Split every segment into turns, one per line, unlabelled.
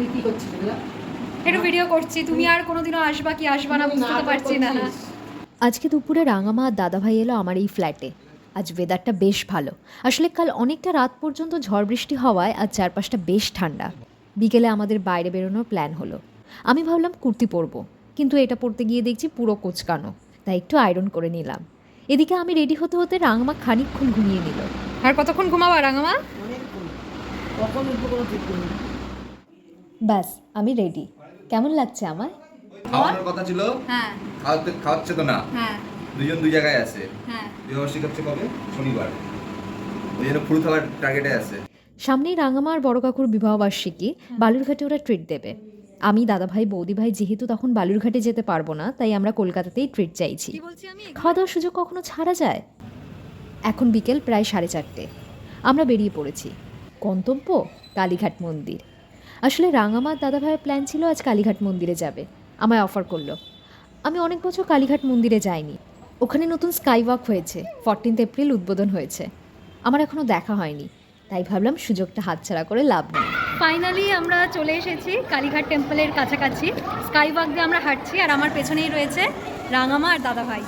তুই কি করছিস
একটু ভিডিও করছি। তুমি আর কোনোদিনও আসবা কি আসবা না বুঝতে পারছি না।
আজকে দুপুরে রাঙামা আর দাদাভাই এলো আমার এই ফ্ল্যাটে আজ ওয়েদারটা বেশ ভালো। আসলে কাল অনেকটা রাত পর্যন্ত ঝড় বৃষ্টি হওয়ায় আজ চারপাশটা বেশ ঠান্ডা। বিকেলে আমাদের বাইরে বেরোনোর প্ল্যান হলো। আমি ভাবলাম কুর্তি পরবো কিন্তু এটা পরতে গিয়ে দেখছি পুরো কোচকানো। তাই একটু আয়রন করে নিলাম। এদিকে আমি রেডি হতে হতে রাঙামা খানিকক্ষণ ঘুমিয়ে নিল।
আর কতক্ষণ ঘুমাবা রাঙামা?
কখন উঠবো কোনো ঠিক নেই।
ব্যাস আমি রেডি কেমন লাগছে আমার
খাওয়ানোর কথা ছিল?
হ্যাঁ।
খাওয়াতে খাওয়াচ্ছে তো না?
হ্যাঁ।
দুজন দুই জায়গায় আছে।
হ্যাঁ।
বিবাহ শিখাচ্ছে কবে? শনিবার। ওই জন্য ফুল খাওয়ার টার্গেটে আছে।
সামনেই রাঙামা আর বড় কাকুর বিবাহবার্ষিকী বালুরঘাটে ওরা ট্রিট দেবে। আমি দাদাভাই বৌদিভাই যেহেতু তখন বালুরঘাটে যেতে পারব না তাই আমরা কলকাতাতেই ট্রিট চাইছি।
বলছি
খাওয়া দাওয়ার সুযোগ কখনো ছাড়া যায়? এখন বিকেল প্রায় সাড়ে চারটে। আমরা বেরিয়ে পড়েছি। গন্তব্য কালীঘাট মন্দির। আসলে রাঙামার দাদাভাইয়ের প্ল্যান ছিল আজ কালীঘাট মন্দিরে যাবে। আমায় অফার করল। আমি অনেক বছর কালীঘাট মন্দিরে যাইনি। ওখানে নতুন স্কাই ওয়াক হয়েছে। ফরটিন্থ এপ্রিল উদ্বোধন হয়েছে। আমার এখনও দেখা হয়নি। তাই ভাবলাম সুযোগটা হাতছাড়া করে লাভ নেই।
ফাইনালি আমরা চলে এসেছি কালীঘাট টেম্পলের কাছাকাছি। স্কাই ওয়াক দিয়ে আমরা হাঁটছি আর আমার পেছনেই রয়েছে রাঙামা আর দাদাভাই।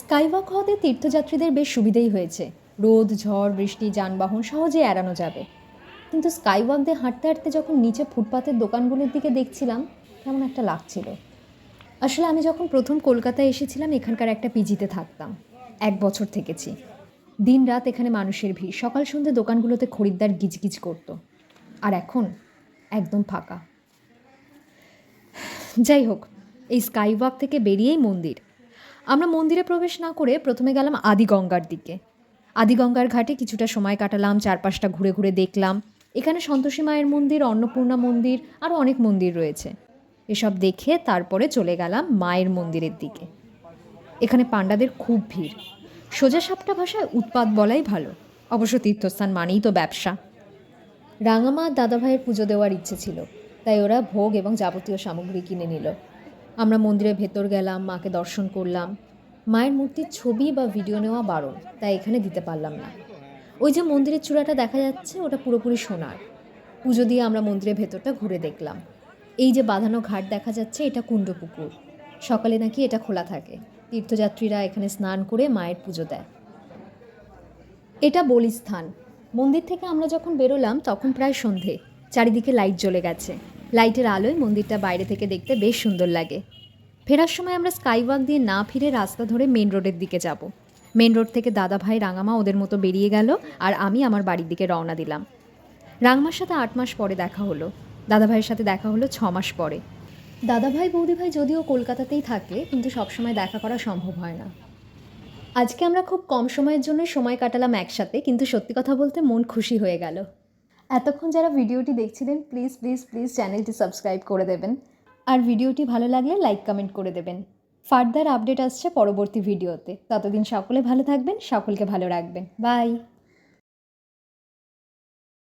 স্কাইওয়াক হওয়াতে তীর্থযাত্রীদের বেশ সুবিধেই হয়েছে। রোদ ঝড় বৃষ্টি যানবাহন সহজে এড়ানো যাবে। কিন্তু স্কাই স্কাইওয়াক দিয়ে হাঁটতে হাঁটতে যখন নিচে ফুটপাতের দোকানগুলোর দিকে দেখছিলাম, কেমন একটা লাগছিল। আসলে আমি যখন প্রথম কলকাতায় এসেছিলাম, এখানকার একটা পিজিতে থাকতাম। এক বছর থেকেছি। দিন রাত এখানে মানুষের ভিড়। সকাল সন্ধ্যে দোকানগুলোতে খরিদ্দার গিজগিজ করতো। আর এখন একদম ফাঁকা। যাই হোক, এই স্কাই স্কাইওয়াক থেকে বেরিয়েই মন্দির। আমরা মন্দিরে প্রবেশ না করে প্রথমে গেলাম আদিগঙ্গার দিকে। আদিগঙ্গার ঘাটে কিছুটা সময় কাটালাম, চারপাশটা ঘুরে ঘুরে দেখলাম। এখানে সন্তোষী মায়ের মন্দির, অন্নপূর্ণা মন্দির আরও অনেক মন্দির রয়েছে। এসব দেখে তারপরে চলে গেলাম মায়ের মন্দিরের দিকে। এখানে পাণ্ডাদের খুব ভিড়। সোজা সাপটা ভাষায় উৎপাত বলাই ভালো। অবশ্য তীর্থস্থান মানেই তো ব্যবসা। রাঙামা দাদাভাইয়ের পুজো দেওয়ার ইচ্ছে ছিল, তাই ওরা ভোগ এবং যাবতীয় সামগ্রী কিনে নিল। আমরা মন্দিরের ভেতর গেলাম, মাকে দর্শন করলাম। মায়ের মূর্তির ছবি বা ভিডিও নেওয়া বারণ, তাই এখানে দিতে পারলাম না। ওই যে মন্দিরের চূড়াটা দেখা যাচ্ছে, ওটা পুরোপুরি সোনার। পুজো দিয়ে আমরা মন্দিরের ভেতরটা ঘুরে দেখলাম। এই যে বাঁধানো ঘাট দেখা যাচ্ছে, এটা কুণ্ড পুকুর সকালে নাকি এটা খোলা থাকে। তীর্থযাত্রীরা এখানে স্নান করে মায়ের পুজো দেয়। এটা বলিস্থান। মন্দির থেকে আমরা যখন বেরোলাম, তখন প্রায় সন্ধে। চারিদিকে লাইট জ্বলে গেছে। লাইটের আলোয় মন্দিরটা বাইরে থেকে দেখতে বেশ সুন্দর লাগে। ফেরার সময় আমরা স্কাইওয়াক দিয়ে না ফিরে রাস্তা ধরে মেন রোডের দিকে যাব। মেন রোড থেকে দাদা ভাই রাঙামা ওদের মতো বেরিয়ে গেল আর আমি আমার বাড়ির দিকে রওনা দিলাম। রাঙমার সাথে আট মাস পরে দেখা হলো। দাদা ভাইয়ের সাথে দেখা হলো ছ মাস পরে। দাদা ভাই, বৌদি ভাই যদিও কলকাতাতেই থাকে, কিন্তু সবসময় দেখা করা সম্ভব হয় না। আজকে আমরা খুব কম সময়ের জন্য সময় কাটালাম একসাথে, কিন্তু সত্যি কথা বলতে মন খুশি হয়ে গেল। এতক্ষণ যারা ভিডিওটি দেখছিলেন প্লিজ প্লিজ প্লিজ চ্যানেলটি সাবস্ক্রাইব করে দেবেন। আর ভিডিওটি ভালো লাগলে লাইক কমেন্ট করে দেবেন। ফার্দার আপডেট আসছে পরবর্তী ভিডিওতে। ততদিন সকলে ভালো থাকবেন সকলকে ভালো রাখবেন। বাই!